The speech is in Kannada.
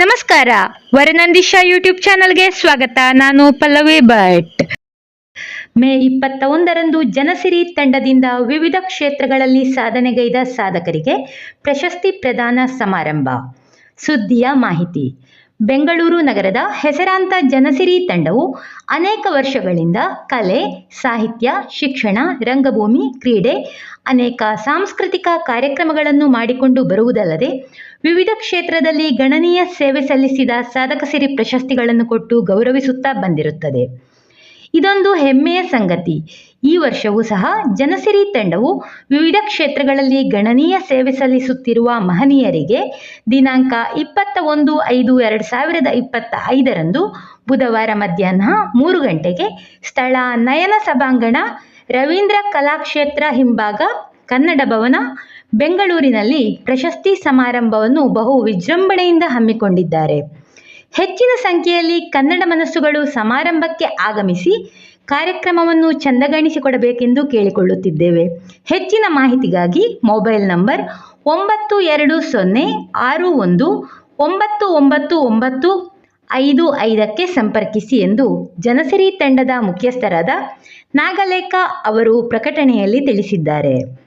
ನಮಸ್ಕಾರ. ವರನಂದಿಶಾ ಯೂಟ್ಯೂಬ್ ಚಾನಲ್ಗೆ ಸ್ವಾಗತ. ನಾನು ಪಲ್ಲವಿ ಭಟ್. ಮೇ ಇಪ್ಪತ್ತ ಒಂದರಂದು ಜನಸಿರಿ ತಂಡದಿಂದ ವಿವಿಧ ಕ್ಷೇತ್ರಗಳಲ್ಲಿ ಸಾಧನೆಗೈದ ಸಾಧಕರಿಗೆ ಪ್ರಶಸ್ತಿ ಪ್ರದಾನ ಸಮಾರಂಭ. ಸುದ್ದಿಯ ಮಾಹಿತಿ. ಬೆಂಗಳೂರು ನಗರದ ಹೆಸರಾಂತ ಜನಸಿರಿ ತಂಡವು ಅನೇಕ ವರ್ಷಗಳಿಂದ ಕಲೆ, ಸಾಹಿತ್ಯ, ಶಿಕ್ಷಣ, ರಂಗಭೂಮಿ, ಕ್ರೀಡೆ ಅನೇಕ ಸಾಂಸ್ಕೃತಿಕ ಕಾರ್ಯಕ್ರಮಗಳನ್ನು ಮಾಡಿಕೊಂಡು ಬರುವುದಲ್ಲದೆ ವಿವಿಧ ಕ್ಷೇತ್ರದಲ್ಲಿ ಗಣನೀಯ ಸೇವೆ ಸಲ್ಲಿಸಿದ ಸಾಧಕ ಸಿರಿ ಪ್ರಶಸ್ತಿಗಳನ್ನು ಕೊಟ್ಟು ಗೌರವಿಸುತ್ತಾ ಬಂದಿರುತ್ತದೆ. ಇದೊಂದು ಹೆಮ್ಮೆಯ ಸಂಗತಿ. ಈ ವರ್ಷವೂ ಸಹ ಜನಸಿರಿ ತಂಡವು ವಿವಿಧ ಕ್ಷೇತ್ರಗಳಲ್ಲಿ ಗಣನೀಯ ಸೇವೆ ಸಲ್ಲಿಸುತ್ತಿರುವ ಮಹನೀಯರಿಗೆ ದಿನಾಂಕ ಇಪ್ಪತ್ತ ಒಂದು ಐದು ಎರಡು ಸಾವಿರದ ಇಪ್ಪತ್ತ ಐದರಂದು ಬುಧವಾರ ಮಧ್ಯಾಹ್ನ ಮೂರು ಗಂಟೆಗೆ ಸ್ಥಳ ನಯನ ಸಭಾಂಗಣ ರವೀಂದ್ರ ಕಲಾಕ್ಷೇತ್ರ ಹಿಂಭಾಗ ಕನ್ನಡ ಭವನ, ಬೆಂಗಳೂರಿನಲ್ಲಿ ಪ್ರಶಸ್ತಿ ಸಮಾರಂಭವನ್ನು ಬಹು ವಿಜೃಂಭಣೆಯಿಂದ ಹಮ್ಮಿಕೊಂಡಿದ್ದಾರೆ. ಹೆಚ್ಚಿನ ಸಂಖ್ಯೆಯಲ್ಲಿ ಕನ್ನಡ ಮನಸ್ಸುಗಳು ಸಮಾರಂಭಕ್ಕೆ ಆಗಮಿಸಿ ಕಾರ್ಯಕ್ರಮವನ್ನು ಚಂದಗಾಣಿಸಿಕೊಡಬೇಕೆಂದು ಕೇಳಿಕೊಳ್ಳುತ್ತಿದ್ದೇವೆ. ಹೆಚ್ಚಿನ ಮಾಹಿತಿಗಾಗಿ ಮೊಬೈಲ್ ನಂಬರ್ ಒಂಬತ್ತು ಎರಡು ಸೊನ್ನೆ ಆರು ಒಂದು ಒಂಬತ್ತು ಒಂಬತ್ತು ಒಂಬತ್ತು ಐದು ಐದಕ್ಕೆ ಸಂಪರ್ಕಿಸಿ ಎಂದು ಜನಸಿರಿ ತಂಡದ ಮುಖ್ಯಸ್ಥರಾದ ನಾಗಲೇಖ ಅವರು ಪ್ರಕಟಣೆಯಲ್ಲಿ ತಿಳಿಸಿದ್ದಾರೆ.